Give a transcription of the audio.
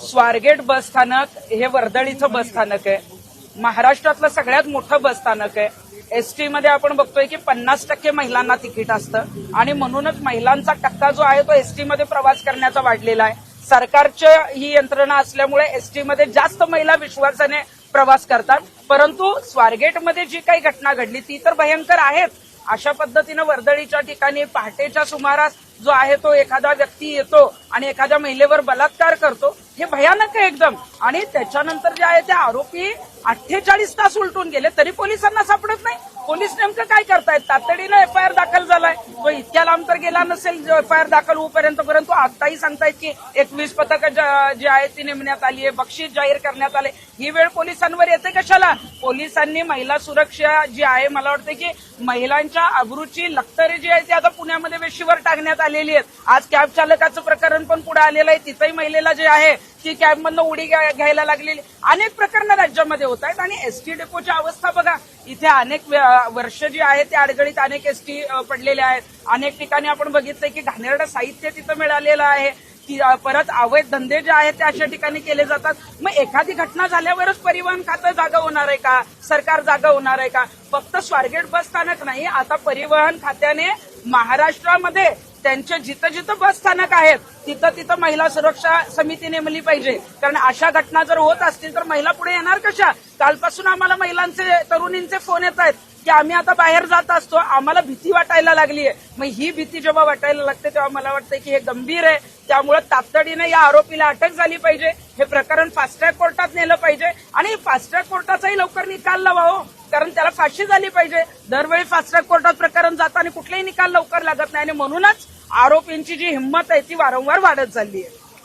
स्वारगेट बस स्थानक हे वर्दळीचं बस स्थानक आहे. महाराष्ट्रातलं सगळ्यात मोठं बस स्थानक आहे. एसटी मध्ये आपण बघतोय की पन्नास टक्के महिलांना तिकीट असतं. आणि म्हणूनच महिलांचा टक्का जो आहे तो एसटी मध्ये प्रवास करण्याचा वाढलेला आहे. सरकारच्या ही यंत्रणा असल्यामुळे एसटी मध्ये जास्त महिला विश्वासाने प्रवास करतात. परंतु स्वारगेटमध्ये जी काही घटना घडली ती तर भयंकर आहेच अशा पद्धतीनं वर्दळीच्या ठिकाणी पहाटेच्या सुमारास जो आहे तो एखादा व्यक्ती येतो आणि एखाद्या महिलेवर बलात्कार करतो. हे भयानक आहे एकदम. आणि त्याच्यानंतर जे आहे ते आरोपी अठ्ठेचाळीस तास उलटून गेले तरी पोलिसांना सापडत नाही. पोलीस नेमकं काय करतायत? तातडीनं एफ आय आर इतक्या लांब तर गेला नसेल एफआयआर दाखल होऊपर्यंत परंतु आताही सांगतायत की एकवीस पथकं जी आहेत ती नेमण्यात आली आहे बक्षीस जाहीर करण्यात आले. ही वेळ पोलिसांवर येते कशाला? पोलिसांनी महिला सुरक्षा जी आहे मला वाटतं की महिलांच्या अब्रूची लक्तरे जी आहे ती आता पुण्यामध्ये वेशीवर टाकण्यात आलेली आहेत. आज कॅब चालकाचं प्रकरण पण पुढे आलेलं आहे. तिथंही महिलेला जे आहे ती कॅबमधनं उडी घ्या- घ्यायला लागलेली. अनेक प्रकरणं राज्यामध्ये होत आहेत आणि एसटी डेपोची अवस्था बघा. इथे अनेक वर्ष जी आहे ते अडगळीत अनेक एसटी पडलेले आहेत. अनेक ठिकाणी आपण बघितलंय की घाणेरडं साहित्य तिथं मिळालेलं आहे. की परत अवैध धंदे जे आहेत ते अशा ठिकाणी केले जातात. मग एखादी घटना झाल्यावरच परिवहन खातं जागा होणार आहे का? सरकार जागा होणार आहे का? फक्त स्वारगेट बस स्थानक नाही आता परिवहन खात्याने महाराष्ट्रामध्ये त्यांचे जिथं जिथं बस स्थानक आहेत तिथं तिथं महिला सुरक्षा समिती नेमली पाहिजे. कारण अशा घटना जर होत असतील तर महिला पुढे येणार कशा? कालपासून आम्हाला महिलांचे तरुणींचे फोन येत आहेत की आम्ही आता बाहेर जात असतो आम्हाला भीती वाटायला लागली आहे मग ही भीती जेव्हा वाटायला लागते तेव्हा मला वाटतं की हे गंभीर आहे. त्यामुळे तातडीने या आरोपीला अटक झाली पाहिजे. हे प्रकरण फास्ट ट्रॅक कोर्टात नेलं पाहिजे. आणि फास्ट ट्रॅक कोर्टाचाही लवकर निकाल लावा हो. कारण त्याला फाशी झाली पाहिजे. दरवेळी फास्ट ट्रॅक कोर्टात प्रकरण जातं आणि कुठलाही निकाल लवकर लागत नाही. आणि म्हणूनच आरोपींची जी हिंमत आहे ती वारंवार वाढत चालली आहे.